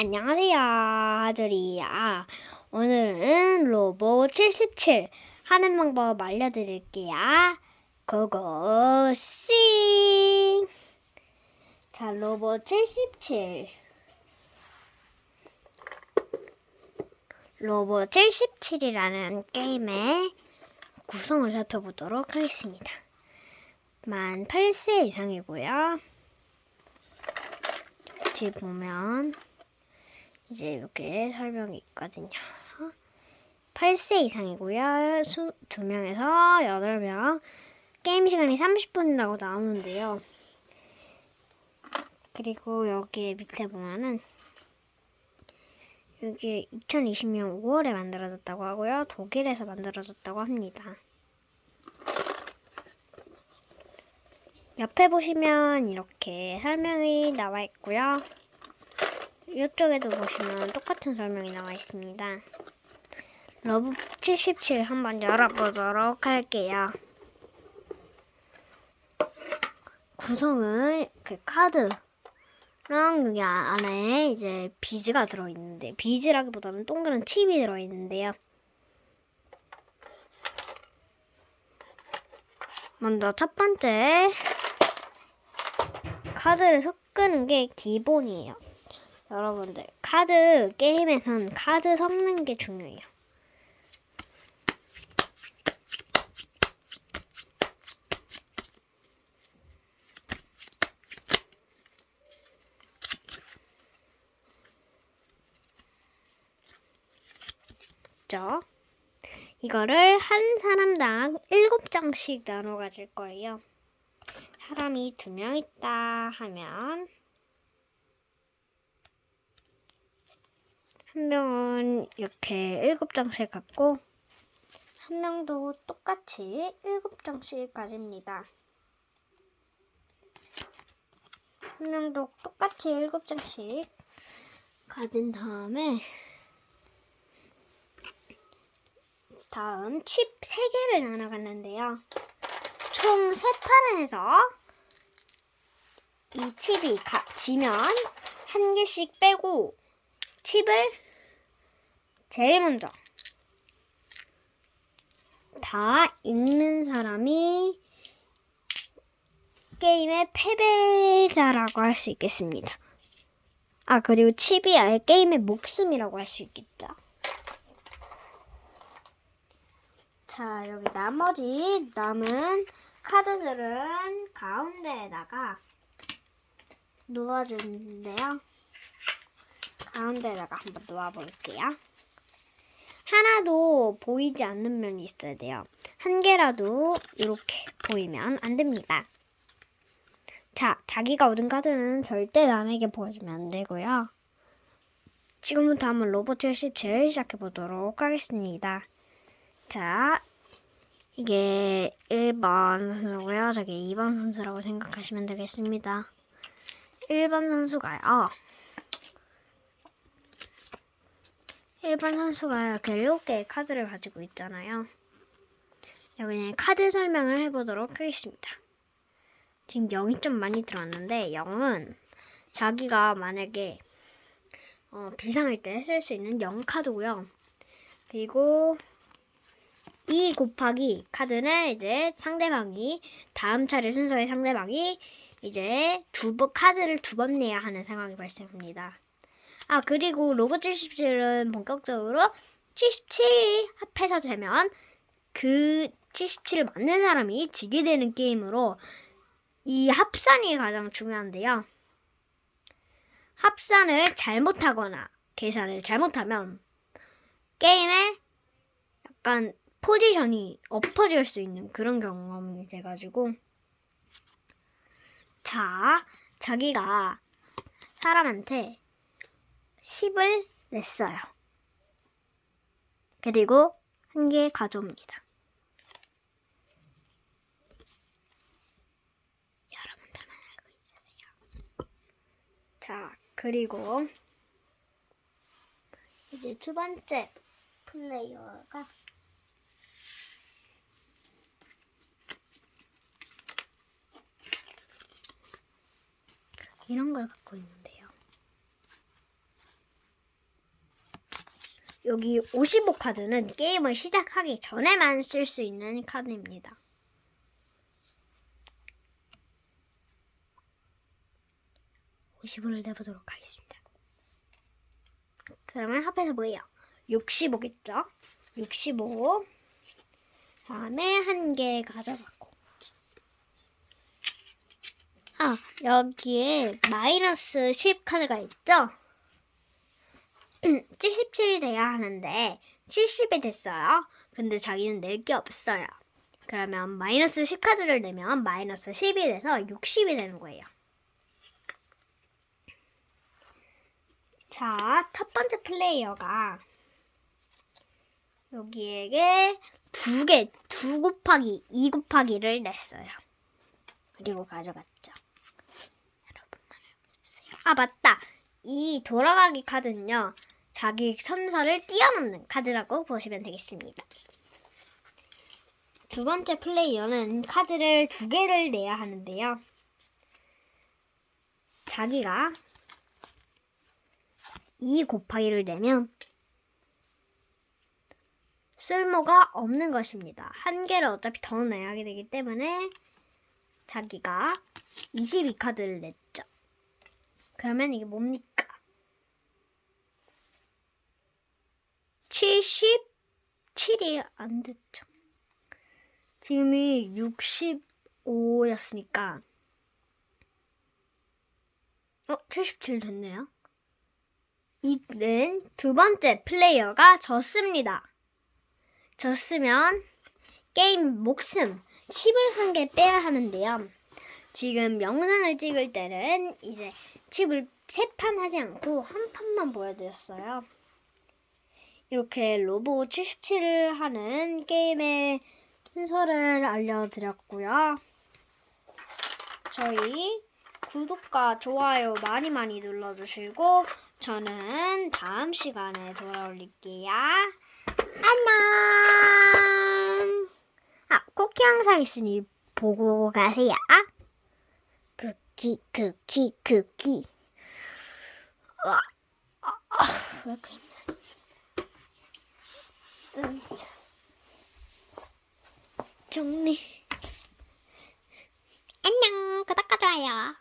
안녕하세요, 하조리야. 오늘은 로봇 77 하는 방법 알려드릴게요. 고고 싱! 자, 로봇 77. 로봇 77이라는 게임의 구성을 살펴보도록 하겠습니다. 만 8세 이상이고요. 뒤 보면 이제 이렇게 설명이 있거든요. 8세 이상이고요. 수, 2명에서 8명. 게임 시간이 30분이라고 나오는데요. 그리고 여기 밑에 보면은 여기 2020년 5월에 만들어졌다고 하고요. 독일에서 만들어졌다고 합니다. 옆에 보시면 이렇게 설명이 나와 있고요. 이쪽에도 보시면 똑같은 설명이 나와 있습니다. 러브 77 한번 열어보도록 할게요. 구성은 그 카드랑 여기 안에 이제 비즈가 들어있는데 비즈라기보다는 동그란 칩이 들어있는데요. 먼저 첫 번째 카드를 섞는 게 기본이에요. 여러분들 카드 게임에선 카드 섞는 게 중요해요. 죠 이거를 한 사람당 7장씩 나눠 가질 거예요. 사람이 두 명 있다 하면 한 명은 이렇게 일곱 장씩 갖고 한 명도 똑같이 일곱 장씩 가집니다. 한 명도 똑같이 일곱 장씩 가진 다음에 다음 칩 3개를 나눠 갔는데요. 총 3판을 해서 이 칩이 가, 지면 한 개씩 빼고 칩을 제일 먼저 다 읽는 사람이 게임의 패배자라고 할 수 있겠습니다. 아, 그리고 칩이 아예 게임의 목숨이라고 할 수 있겠죠. 자, 여기 나머지 남은 카드들은 가운데에다가 놓아주는데요. 가운데다가 한번 놓아볼게요. 하나도 보이지 않는 면이 있어야 돼요. 한 개라도 이렇게 보이면 안 됩니다. 자, 자기가 얻은 카드는 절대 남에게 보여주면 안 되고요. 지금부터 한번 로봇 77 시작해 보도록 하겠습니다. 자, 이게 1번 선수고요. 저게 2번 선수라고 생각하시면 되겠습니다. 1번 선수가요. 1번 선수가 이렇게 7개의 카드를 가지고 있잖아요. 여기는 카드 설명을 해보도록 하겠습니다. 지금 0이 좀 많이 들어왔는데 0은 자기가 만약에 어, 비상할 때 쓸 수 있는 0 카드고요. 그리고 2 곱하기 카드는 이제 상대방이 다음 차례 순서의 상대방이 이제 두 번 카드를 두 번 내야 하는 상황이 발생합니다. 아 그리고 로봇 77은 본격적으로 77이 합해서 되면 그 77을 맞는 사람이 지게 되는 게임으로 이 합산이 가장 중요한데요. 합산을 잘못하거나 계산을 잘못하면 게임에 약간 포지션이 엎어질 수 있는 그런 경험이 돼가지고 자 자기가 사람한테 10을 냈어요. 그리고 한 개 가져옵니다. 여러분들만 알고 있으세요. 자, 그리고 이제 두 번째 플레이어가 이런 걸 갖고 있는데요. 여기 55 카드는 게임을 시작하기 전에만 쓸 수 있는 카드입니다. (55를) 내보도록 하겠습니다. 그러면 합해서 뭐예요? 65겠죠? 65 다음에 한 개 가져갔고 아 여기에 마이너스 10 카드가 있죠? 77이 돼야 하는데 70이 됐어요. 근데 자기는 낼 게 없어요. 그러면 마이너스 10 카드를 내면 마이너스 10이 돼서 60이 되는 거예요. 자, 첫 번째 플레이어가 여기에게 두 개, 두 곱하기, 2 곱하기를 냈어요. 그리고 가져갔죠. 여러분만 알려주세요. 아, 맞다. 이 돌아가기 카드는요, 자기 선서를 뛰어넘는 카드라고 보시면 되겠습니다. 두 번째 플레이어는 카드를 두 개를 내야 하는데요. 자기가 2 곱하기를 내면 쓸모가 없는 것입니다. 한 개를 어차피 더 내야 되기 때문에 자기가 22카드를 냈죠. 그러면 이게 뭡니까? 77이 안 됐죠. 지금이 65였으니까 어, 77 됐네요. 이는 두 번째 플레이어가 졌습니다. 졌으면 게임 목숨 칩을 한 개 빼야 하는데요. 지금 영상을 찍을 때는 이제 칩을 세 판 하지 않고 한 판만 보여드렸어요. 이렇게 로보 77을 하는 게임의 순서를 알려드렸고요. 저희 구독과 좋아요 많이 많이 눌러주시고 저는 다음 시간에 돌아올게요. 안녕. 아 쿠키 영상 있으니 보고 가세요. 쿠키 쿠키 쿠키. 아, 아, 아, 왜 이렇게? 음, 참. 정리. 안녕. 구독과 좋아요.